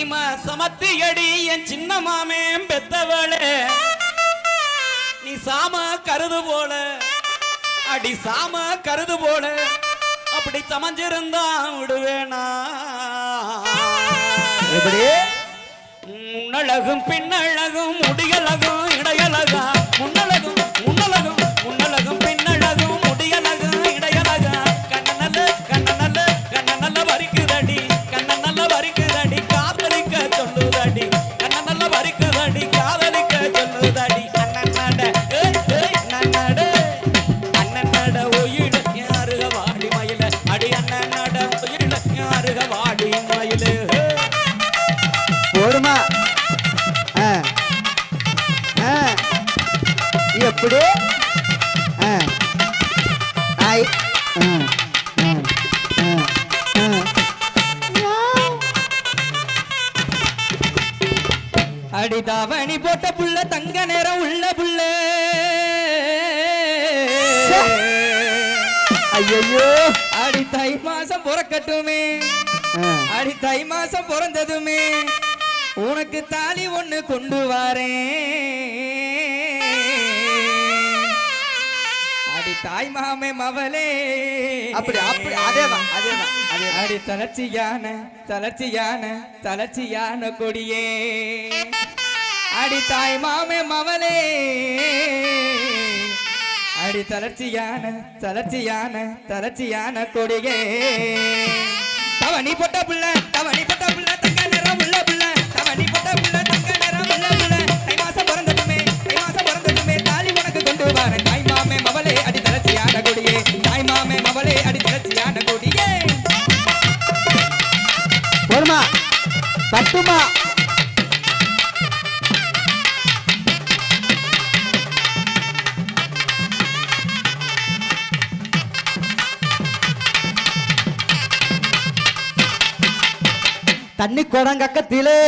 சீம சமத்தி அடி என் சின்ன மாமே பெத்தவளே. நீ சாம கருது போல அடி சாம கருது போல அப்படி சமைஞ்சிருந்தா விடுவேனா. முன்னழகும் பின்னழகும் முடியழகும் இடையழகா. முன்னழகும் எப்படி ஆ. ஐ. ஆ. ஆ. ஆ. ஆ. அடி தாவணி போட்ட புள்ள தங்க நேரம் உள்ள புள்ள ஐயையோ அடி தை மாசம் பிறக்கட்டுமே. அடி தை மாசம் பிறந்ததுமே உனக்கு தாலி ஒண்ணு கொண்டு வாரேன் தாய் மாமே மவளே. அப்படி அப்படி அதேதான் அதேதான் அடி தளர்ச்சியான தளர்ச்சியான தளர்ச்சியான கொடியே. அடி தாய் மாமே மவளே. அடி தளர்ச்சியான தளர்ச்சியான தளர்ச்சியான கொடியே. தவணி போட்ட புள்ள தவணி போட்ட புள்ள. பட்டுமா தண்ணி குடங்கக்கத்திலே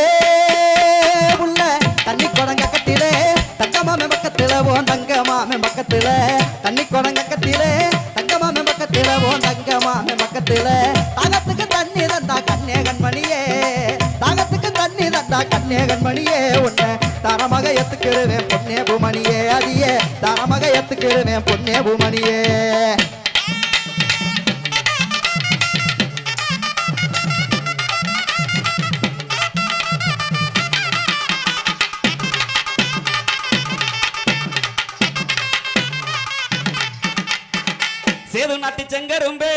உள்ள தண்ணி குடங்கக்கத்திலே தங்க மாமே ஓ ஓன் தங்க தண்ணி குடங்கக்கத்திலே தந்தா கண்ணே கண்மணியே உன்னை தரமாக எத்துக்கிடுவேன் பொன்னே பூமணியே அடியே தரமாக எத்துக்கிடுவேன் பொன்னே பூமணியே சேது நாட்டு செங்கரும்பே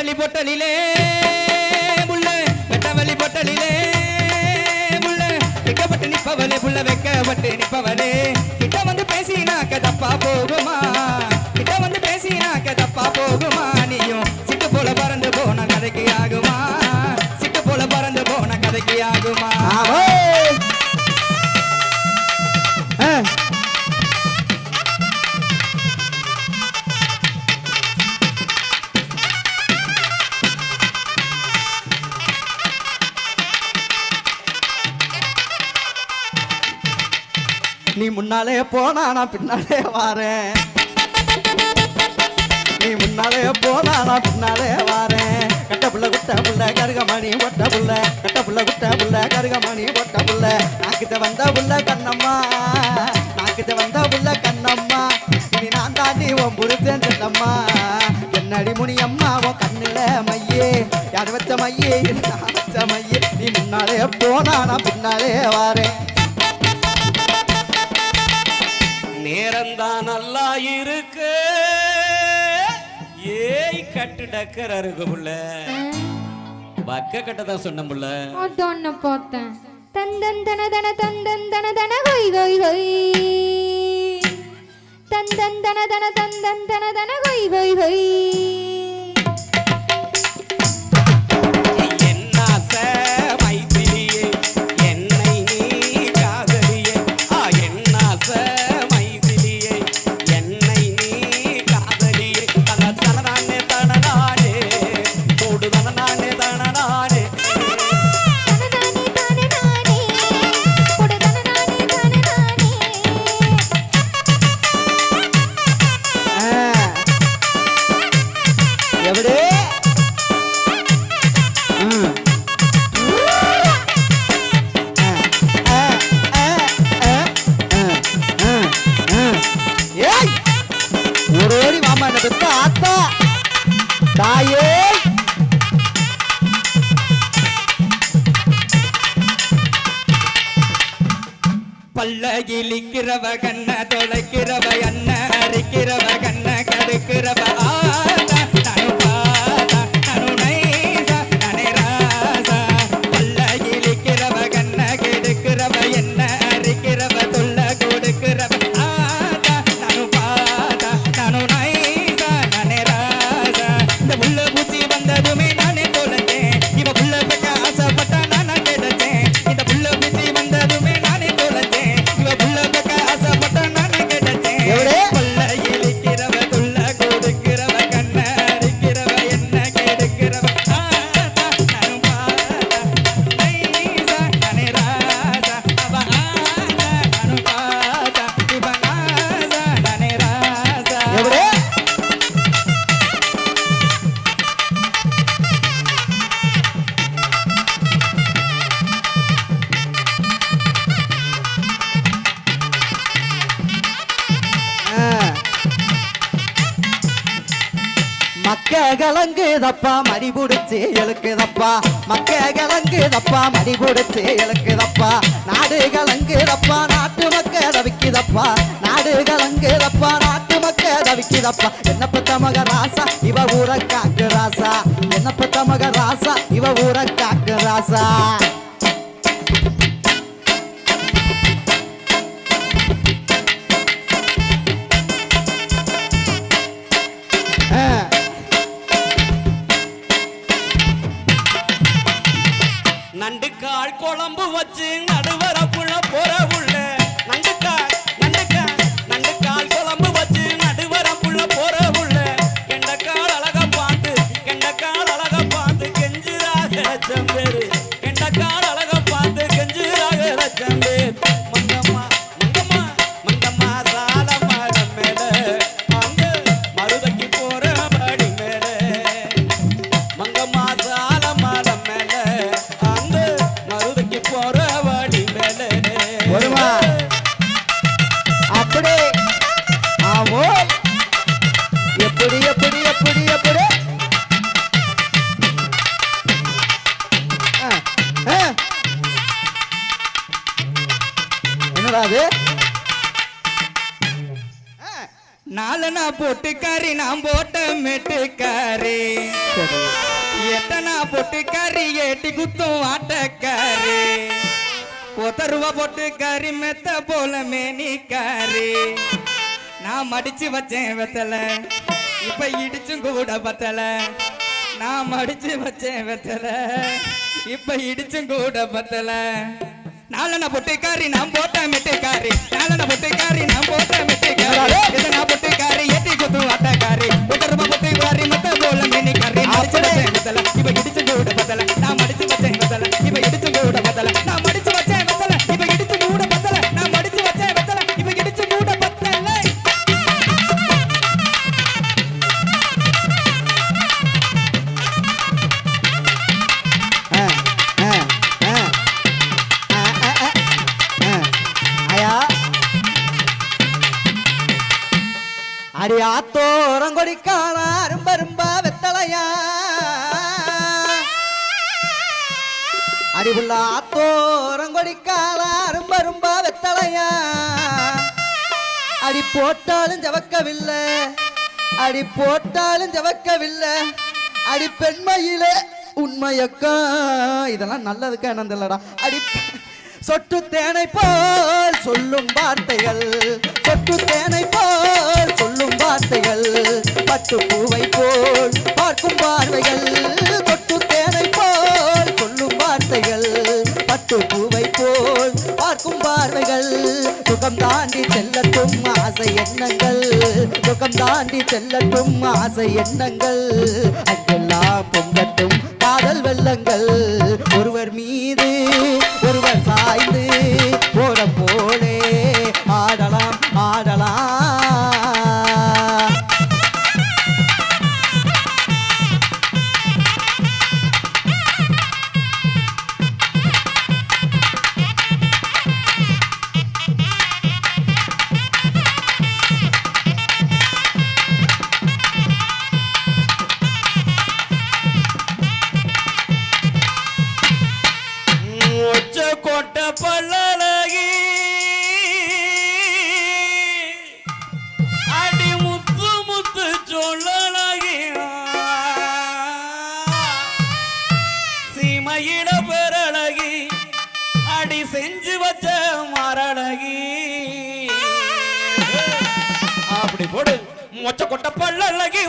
வெட்டவெளி பொட்டலிலே புள்ள வெட்டவெளி பொட்டலிலே புள்ள வெக்கப்பட்டு நிப்பவளே புள்ள வெக்கப்பட்டு நிப்பவளே கிட்ட வந்து பேசினாக்க தப்பா போகுமா? கிட்ட வந்து பேசினாக்க தப்பா போகுமா? நீயும் சிட்டு போல பறந்து போன கதைக்கு ஆகுமா? சிட்டு போல பறந்து போன கதைக்கு ஆகுமா? நீ முன்னாலே போனா நான் பின்னாலே வாரேன். நீ முன்னாலே போனா நான் பின்னாலே வாரேன். கட்ட புள்ள குட்ட புள்ள கருகமணி ஒட்ட புள்ள. கட்ட புள்ள குட்ட புள்ள கருகமணி ஒட்ட புள்ள. நாக்கிட்ட வந்த புள்ள கண்ணம்மா. நாக்கிட்ட வந்த புள்ள கண்ணம்மா. இனி நான் தாண்டி உன் புரிச்சேன் சொன்னம்மா. என்னடி முனி அம்மா உன் கண்ணுல மையே. யார் வச்ச மையே? இது வச்ச மையே. நீ முன்னாலே போனா நான் பின்னாலே வாரேன். நேரம்தான் நல்லா இருக்கு. ஏய் கட்டு டக்கர் அருகு புள்ள. பக்க கட்ட தான் சொன்னேன் புள்ள அதான பார்த்தேன். தந்தன் தன தன தந்தன் தன தன கொய் கொய் கொய் தந்தன் தன தன தந்தன் தன தன கொய் கொய் கொய் தப்பா மடி புடிச்சு இழுக்குதப்பா. மக்க கிழங்கு தப்பா மடி புடிச்சு இழுக்குதப்பா. நாடு கிழங்கு தப்பா நாட்டு மக்க தவிக்குதப்பா. நாடு கிழங்கு தப்பா நாட்டு மக்க தவிக்குதப்பா. என்ன பத்த மக ராசா இவ ஊர காக்கு ராசா. என்ன பத்த மக ராசா இவ ஊர காக்கு ராசா. watching. போட்டு ரூபா மெத்த போல மேனிக்காரி. நான் மடிச்சு வச்சேன் வெத்தல இப்ப இடிச்சும் கூட பத்தல. நான் மடிச்சு வச்சேன் வெத்தல இப்ப இடிச்சும் கூட பத்தல. நாலன பொட்டுக்காரி நான் போட்ட மெட்டுக்காரி நாலன பொட்டுக்காரி நான் போட்ட மெட்டுக்காரி எதனா பொட்டுக்காரி எட்டி குத்து வாட்டக்காரி. ஒத்த ரூபா பொட்டுக்காரி மெத்த போல மேனிக்காரி. மடிச்சு வச்சேன் வெத்தல இப்ப இடிச்சும் கூட பத்தல. அடி கொடிக்கான அரும்ப அரும்ப வெத்தலையா? அடிபுள்ள ஆத்தோரங்கொடிக்கால அரும்ப அரும்ப வெத்தலையா? அடி போட்டாலும் ஜவக்கவில்லை. அடி போட்டாலும் ஜவக்கவில்லை. அடி பெண்மையிலே உண்மையக்கா. இதெல்லாம் நல்லதுக்கா என்னன்னு தெரியலடா. அடி சொட்டு தேனை போல் சொல்லும் வார்த்தைகள் சொட்டு தேனை போல் சொல்லும் வார்த்தைகள் பட்டு பூவை போல் பார்க்கும் பார்வைகள் சொட்டு தேனை போல் சொல்லும் வார்த்தைகள் பட்டு பூவை போல் பார்க்கும் பார்வைகள். சுகம் தாண்டி செல்லட்டும் ஆசை எண்ணங்கள் சுகம் தாண்டி செல்லட்டும் ஆசை எண்ணங்கள். அங்கெல்லாம் பொங்கட்டும் காதல் வெள்ளங்கள். மொச்ச கொட்ட பல்லழகி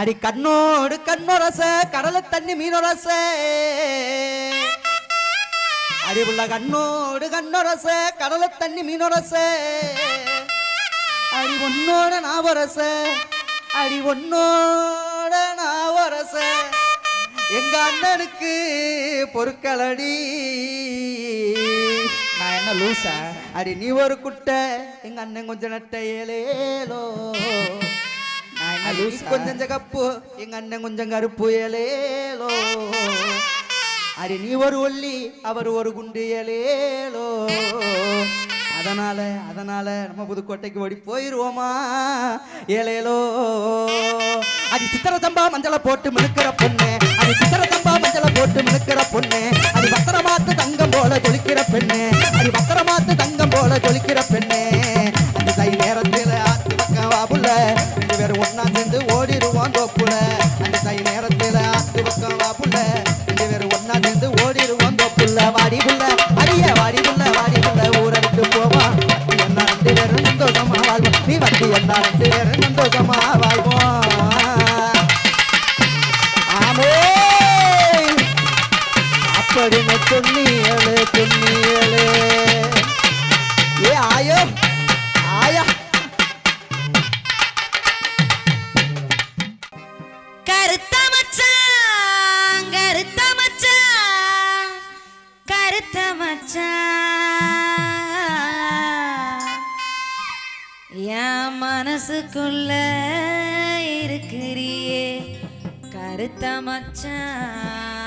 அடி கண்ணோடு கண்ணொரச கடல தண்ணி மீனொரச. அடி உள்ள கண்ணோடு கண்ணொரச கடல தண்ணி மீனொரச. அடி ஒன்னோட நாவரச அடி ஒன்னோட நாவரச. எங்க அண்ணனுக்கு பொருட்களடி நான் என்ன லூசா? அடி நீ ஒரு குட்டை எங்க அண்ணன் கொஞ்சம் நட்ட ஏலேலோ. நான் என்ன லூசா? லூசா கொஞ்சம் ஜகப்பு எங்க அண்ணன் கொஞ்சம் கருப்பு ஏலேலோ அடி நீ ஒரு ஒல்லி அவர் ஒரு குண்டு ஏலேலோ அதனால அதனால நம்ம புதுக்கோட்டைக்கு ஓடி போயிருவோமா? ஏலேலோ அது சித்திர சம்பா மஞ்சளை போட்டு மினுக்கிற பொண்ணு. அது சித்திர சம்பா மஞ்சளை போட்டு மினுக்கிற பொண்ணு. அது பத்திரமாத்து தங்கம் போல ஜொலிக்கிற பெண்ணு. அது பத்திரமாத்து தங்கம் போல ஜொலிக்கிற பெண்ணு. வாழ்வோம் வந்தாலும் வண்டி சந்தோஷமா வாழ்வோம் ஆமே! அப்படின்னு சொன்னியலே மச்சான்